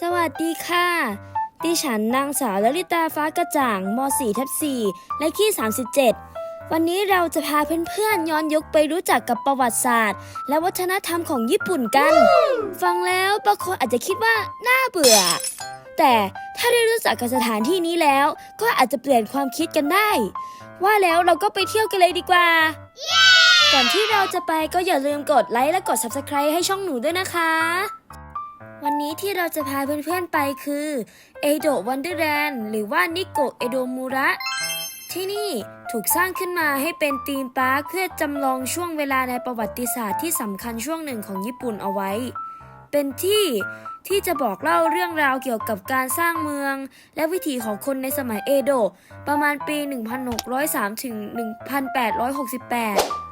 สวัสดีค่ะ ดิฉันนางสาวลลิตาฟ้ากระจ่างม .4 ทับ4และที่37 วันนี้เราจะพาเพื่อนๆ ย้อนยุคไปรู้จักกับประวัติศาสตร์ และวัฒนธรรมของญี่ปุ่นกัน ฟังแล้วบางคนอาจจะคิดว่าน่าเบื่อ แต่ถ้าได้รู้จักกับสถานที่นี้แล้ว ก็อาจจะเปลี่ยนความคิดกันได้ ว่าแล้วเราก็ไปเที่ยวกันเลยดีกว่าก่อนที่เราจะไปก็อย่าลืมกดไลค์และกด Subscribe ให้ช่องหนูด้วยนะคะวั นี้ที่เราจะพาเพื่อนๆไปคือเอโดะวันเดอร์แลนด์หรือว่านิโกเอโดมูระ ที่นี่ถูกสร้างขึ้นมาให้เป็นธีมปาร์คเพื่อจำลองช่วงเวลาในประวัติศาสตร์ที่สำคัญช่วงหนึ่งของญี่ปุ่นเอาไว้ เป็นที่ที่จะบอกเล่าเรื่องราวเกี่ยวกับการสร้างเมือง และวิถีของคนในสมัยเอโดะประมาณปี 1603ถึง1868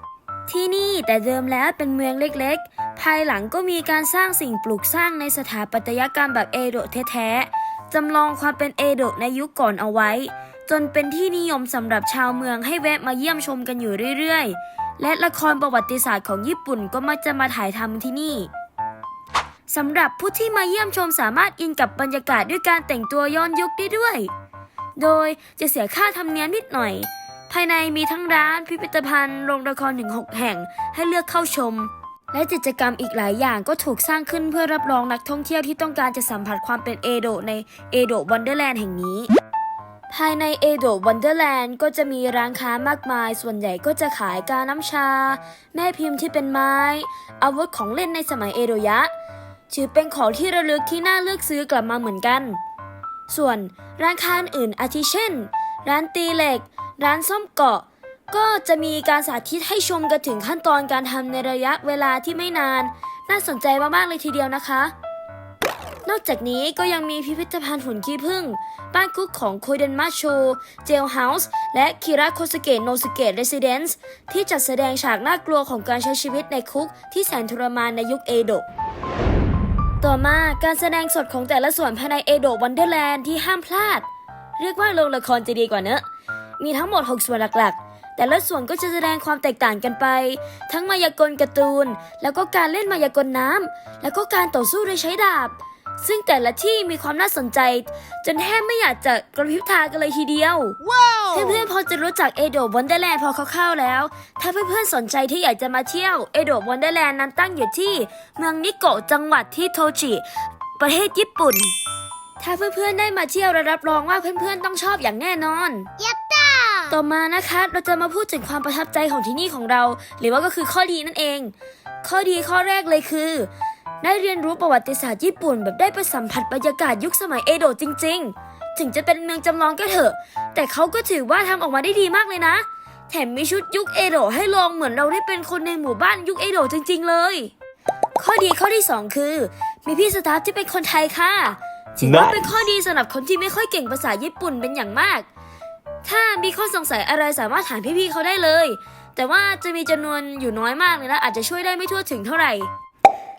ที่นี่แต่เดิมแล้วเป็นเมืองเล็กๆ ภายหลังก็มีการสร้างสิ่งปลูกสร้างในสถาปัตยกรรมแบบเอโดะแท้ๆ จำลองความเป็นเอโดะในยุคก่อนเอาไว้ จนเป็นที่นิยมสำหรับชาวเมืองให้แวะมาเยี่ยมชมกันอยู่เรื่อยๆ และละครประวัติศาสตร์ของญี่ปุ่นก็มักจะมาถ่ายทำที่นี่สำหรับผู้ที่มาเยี่ยมชมสามารถอินกับบรรยากาศด้วยการแต่งตัวย้อนยุคได้ด้วย โดยจะเสียค่าธรรมเนียมนิดหน่อย ภายในมีทั้งร้านพิพิธภัณฑ์โรงละครถึง6แห่งให้เลือกเข้าชม และกิจกรรมอีกหลายอย่างก็ถูกสร้างขึ้นเพื่อรับรองนักท่องเที่ยวที่ต้องการจะสัมผัสความเป็นเอโดะในเอโดะวันเดอร์แลนด์แห่งนี้ ภายในเอโดะวันเดอร์แลนด์ก็จะมีร้านค้ามากมาย ส่วนใหญ่ก็จะขายกาน้ำชา แม่พิมพ์ที่เป็นไม้ อาวุธของเล่นในสมัยเอโดยะถือเป็นของที่ระลึกที่น่าเลือกซื้อกลับมาเหมือนกัน ส่วนร้านค้าอื่นอาทิเช่น ร้านตีเหล็ก ร้านซ่อมเกาะ ก็จะมีการสาธิตให้ชมกันถึงขั้นตอนการทำในระยะเวลาที่ไม่นาน น่าสนใจมากๆเลยทีเดียวนะคะ นอกจากนี้ก็ยังมีพิพิธภัณฑ์หุ่นขี้ผึ้งบ้านคุกของโคเดนมาโชเจลเฮาส์และคิระโคสเกะโนสเกะเรสซิเดนซ์ที่จัดแสดงฉากน่ากลัวของการใช้ชีวิตในคุกที่แสนทรมานในยุคเอโดะต่อมาการแสดงสดของแต่ละส่วนภายในเอโดะวันเดอร์แลนด์ที่ห้ามพลาด เรียกว่าโรงละครจะดีกว่าเนอะ มีทั้งหมด 6 ส่วนหลักๆ แต่ละส่วนก็จะแสดงความแตกต่างกันไป ทั้งมายากลการ์ตูน แล้วก็การเล่นมายากลน้ำ แล้วก็การต่อสู้โดยใช้ดาบ ซึ่งแต่ละที่มีความน่าสนใจ จนแทบไม่อยากจะกระพริบตากันเลยทีเดียวเพื่อนๆพอจะรู้จักเอโดะวันเดอร์แลนด์พอคร่าวๆแล้ว ถ้าเพื่อนๆสนใจที่อยากจะมาเที่ยวเอโดะวันเดอร์แลนด์นั้นตั้งอยู่ที่เมืองนิโกะจังหวัดที่โทจิประเทศญี่ปุ่นถ้าเพื่อนๆได้มาเที่ยวและรับรองว่าเพื่อนๆต้องชอบอย่างแน่นอนยัต ต่อมานะคะเราจะมาพูดถึงความประทับใจของที่นี่ของเรา หรือว่าก็คือข้อดีนั่นเอง ข้อดีข้อแรกเลยคือ ได้เรียนรู้ประวัติศาสตร์ญี่ปุ่น แบบได้ไปสัมผัสบรรยากาศยุคสมัยเอโดะจริง ๆ ถึงจะเป็นเมืองจำลองก็เถอะ แต่เขาก็ถือว่าทำออกมาได้ดีมากเลยนะ แถมมีชุดยุคเอโดะให้ลองเหมือนเราได้เป็นคนในหมู่บ้านยุคเอโดะจริง ๆ เลย ข้อดีข้อที่สองคือ มีพี่สตาฟที่เป็นคนไทยค่ะถือว่าเป็นข้อดีสำหรับคนที่ไม่ค่อยเก่งภาษาญี่ปุ่นเป็นอย่างมาก ถ้ามีข้อสงสัยอะไรสามารถถามพี่ๆเขาได้เลย แต่ว่าจะมีจำนวนอยู่น้อยมากเลยนะอาจจะช่วยได้ไม่ทั่วถึงเท่าไหร่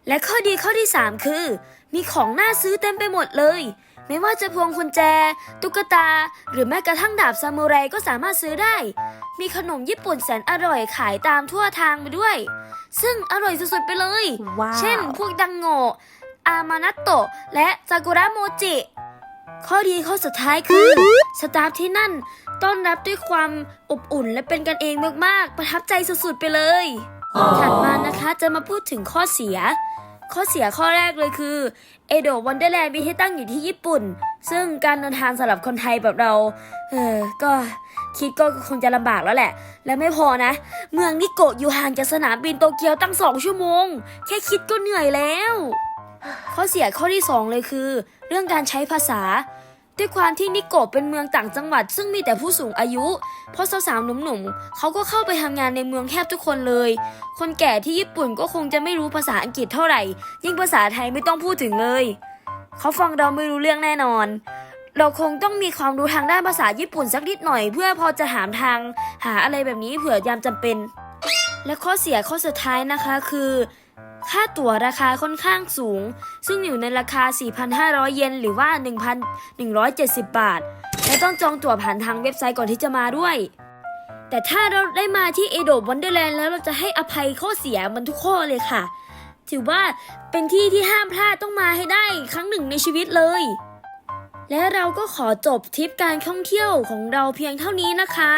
และข้อดีข้อที่ 3 คือ มีของน่าซื้อเต็มไปหมดเลย ไม่ว่าจะพวงกุญแจ ตุ๊กตา หรือแม้กระทั่งดาบซามูไรก็สามารถซื้อได้ มีขนมญี่ปุ่นแสนอร่อยขายตามทั่วทางไปด้วย ซึ่งอร่อยสุดๆไปเลย ว้าว เช่น พวกดังโงะอามานัตโตะ และซากุระโมจิ ข้อดีข้อสุดท้ายคือ สตาฟที่นั่น ต้อนรับด้วยความอบอุ่นและเป็นกันเองมากๆ ประทับใจสุดๆไปเลย ถัดมานะคะจะมาพูดถึงข้อเสีย ข้อเสียข้อแรกเลยคือเอโดะวันเดอร์แลนด์มีที่ตั้งอยู่ที่ญี่ปุ่น ซึ่งการเดินทางสำหรับคนไทยแบบเรา เออก็คิดก็คงจะลำบากแล้วแหละ และไม่พอนะ เมืองนิโกะอยู่ห่างจากสนามบินโตเกียวตั้งสองชั่วโมง แค่คิดก็เหนื่อยแล้ว ข้อเสียข้อที่ 2 เลยคือ เรื่องการใช้ภาษา ด้วยความที่นิโกะเป็นเมืองต่างจังหวัด ซึ่งมีแต่ผู้สูงอายุ เพราะสาวๆหนุ่มๆเขาก็เข้าไปทำงานในเมืองแทบทุกคนเลย คนแก่ที่ญี่ปุ่นก็คงจะไม่รู้ภาษาอังกฤษเท่าไหร่ ยิ่งภาษาไทยไม่ต้องพูดถึงเลย เขาฟังเราไม่รู้เรื่องแน่นอน เราคงต้องมีความรู้ทางด้านภาษาญี่ปุ่นสักนิดหน่อย เพื่อพอจะหามทาง หาอะไรแบบนี้เผื่อยามจำเป็น และข้อเสียข้อสุดท้ายนะคะคือ ค่าตั๋วราคาค่อนข้างสูง ซึ่งอยู่ในราคา 4,500 เยนหรือว่า 1,170 บาท และต้องจองตั๋วผ่านทางเว็บไซต์ก่อนที่จะมาด้วย แต่ถ้าเราได้มาที่เอโดะวันเดอร์แลนด์แล้วเราจะให้อภัยข้อเสียมันทุกข้อเลยค่ะ ถือว่าเป็นที่ที่ห้ามพลาดต้องมาให้ได้ครั้งหนึ่งในชีวิตเลย และเราก็ขอจบทริปการท่องเที่ยวของเราเพียงเท่านี้นะคะ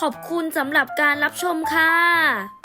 ขอบคุณสำหรับการรับชมค่ะ